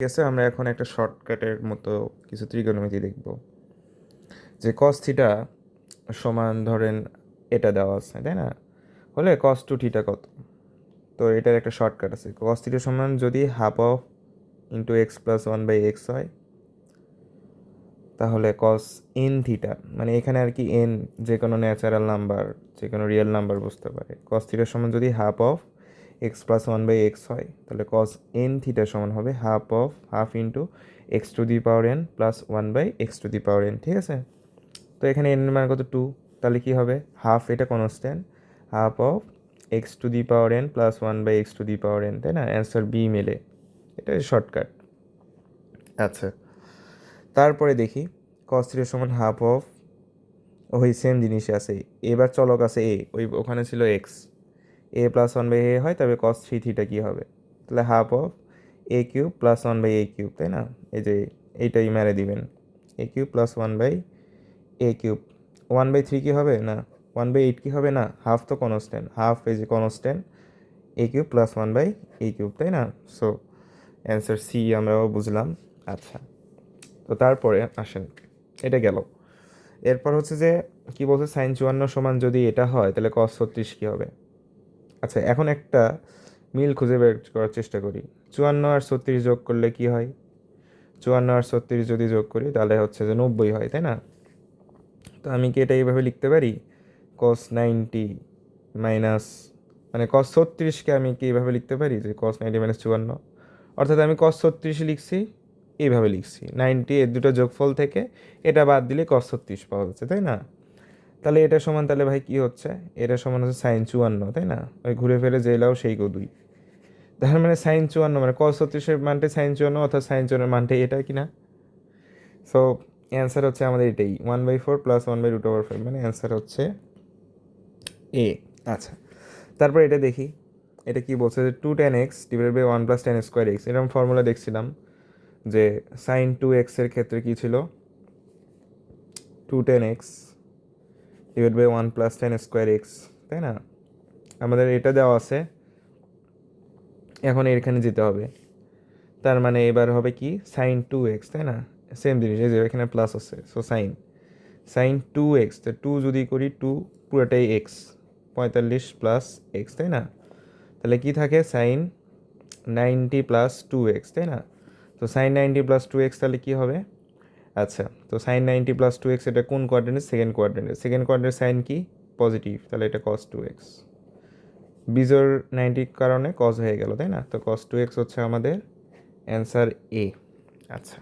ঠিক আছে আমরা এখন একটা শর্টকাটের মতো কিছু ত্রিকোণমিতি দেখব। যে কস থিটা সমান ধরেন এটা দেওয়া আছে, তাই না? হলে কস টু থিটা কত? তো এটার একটা শর্টকাট আছে। কস থিটা সমান যদি half of into x plus one by x হয়, তাহলে কস এন থিটা মানে এখানে আর কি এন যে কোনো ন্যাচারাল নাম্বার যে কোনো রিয়েল নাম্বার বুঝতে পারে। কস থিটার সমান যদি half of x plus one by x হয়, তাহলে কস এন থিটার সমান হবে half of half into x to the power n plus one by x to the power n ঠিক আছে? তো এখানে এন মান কত? টু তাহলে কী হবে? হাফ এটা constant half of x to the power n plus one by x to the power n তাই না? অ্যান্সার বি মেলে, এটা শর্টকাট আচ্ছা। তারপরে দেখি কস থিটার সমান হাফ অফ ওই সেম জিনিসই আছে, এবার চলক আছে এ ওই ওখানে ছিল x a plus one by a হয়, তবে কস থ্রি থিটা কী হবে? তাহলে half of a cube plus one by a cube তাই না? এই যে এইটাই মেরে দিবেন। A cube plus one by a cube one by three কী হবে? না। ওয়ান বাই এইট কী হবে? না। হাফ তো কনস্ট্যান্ট হাফ এই যে constant a cube plus one by a cube তাই না? সো অ্যান্সার সি আমরাও বুঝলাম। আচ্ছা। তো তারপরে আসেন। এটা গেল। এরপর হচ্ছে যে, কি বলছে? সাইন চুয়ান্ন সমান যদি এটা হয়, তাহলে কস ছত্রিশ কী হবে? আচ্ছা এখন একটা মিল খুঁজে বের করার চেষ্টা করি। চুয়ান্ন আর ছত্রিশ যোগ করলে কি হয়? চুয়ান্ন আর ছত্রিশ যদি যোগ করি, তাহলে হচ্ছে যে নব্বই হয়, তাই না? তো আমি কি এটা এইভাবে লিখতে পারি? কস নাইনটি মাইনাস মানে কস ছত্রিশকে আমি কি এইভাবে লিখতে পারি? যে কস নাইনটি মাইনাস চুয়ান্ন। অর্থাৎ আমি কস ছত্রিশ লিখছি, এইভাবে লিখছি। নাইনটি এর দুটো যোগফল থেকে এটা বাদ দিলে কস ছত্রিশ পাওয়া যাচ্ছে, তাই না? তাহলে এটা সমান, তাহলে ভাই কী হচ্ছে? এটা সমান হচ্ছে সাইন চুয়ান্ন, তাই না? ওই ঘুরে ফেরে জেলাও সেই গো দুই। তার মানে সাইন চুয়ান্ন মানে কস ছত্রিশের মানটা সাইন চুয়ান্ন অর্থাৎ সাইন চুয়ান্নের মানটা এটা কি না? সো অ্যান্সার হচ্ছে আমাদের এটাই। One by four plus one by root over five মানে অ্যান্সার হচ্ছে এ আচ্ছা তারপর এটা দেখি। এটা কি বলছে যে two tan x divide by one plus tan square x এরকম ফর্মুলা দেখছিলাম যে সাইন টু এক্সের ক্ষেত্রে কী ছিল? Two tan x divide by one plus tan square x তাই না? আমাদের এটা দেওয়া আছে। এখন এখানে যেতে হবে। তার মানে এবার হবে কি? সাইন টু এক্স তাই না? সেম জিনিস, এই যে এখানে প্লাস আছে so sine sine two x তো টু যদি করি টু পুরোটাই এক্স পঁয়তাল্লিশ প্লাস এক্স তাই না? তাহলে কি থাকে? Sine ninety plus two x তাই না? তো sine ninety plus two x তাহলে কী হবে? আচ্ছা তো sine ninety plus two x এটা কোন কোয়ার্ডেন্টের সেকেন্ড কোয়ার্ডেন্টের সেকেন্ড কোয়ার্ডেন্ট সাইন কি? পজিটিভ তাহলে এটা কস টু এক্স বিজোর নাইনটির কারণে কজ হয়ে গেল, তাই না? তো কস টু এক্স হচ্ছে আমাদের অ্যান্সার এ আচ্ছা।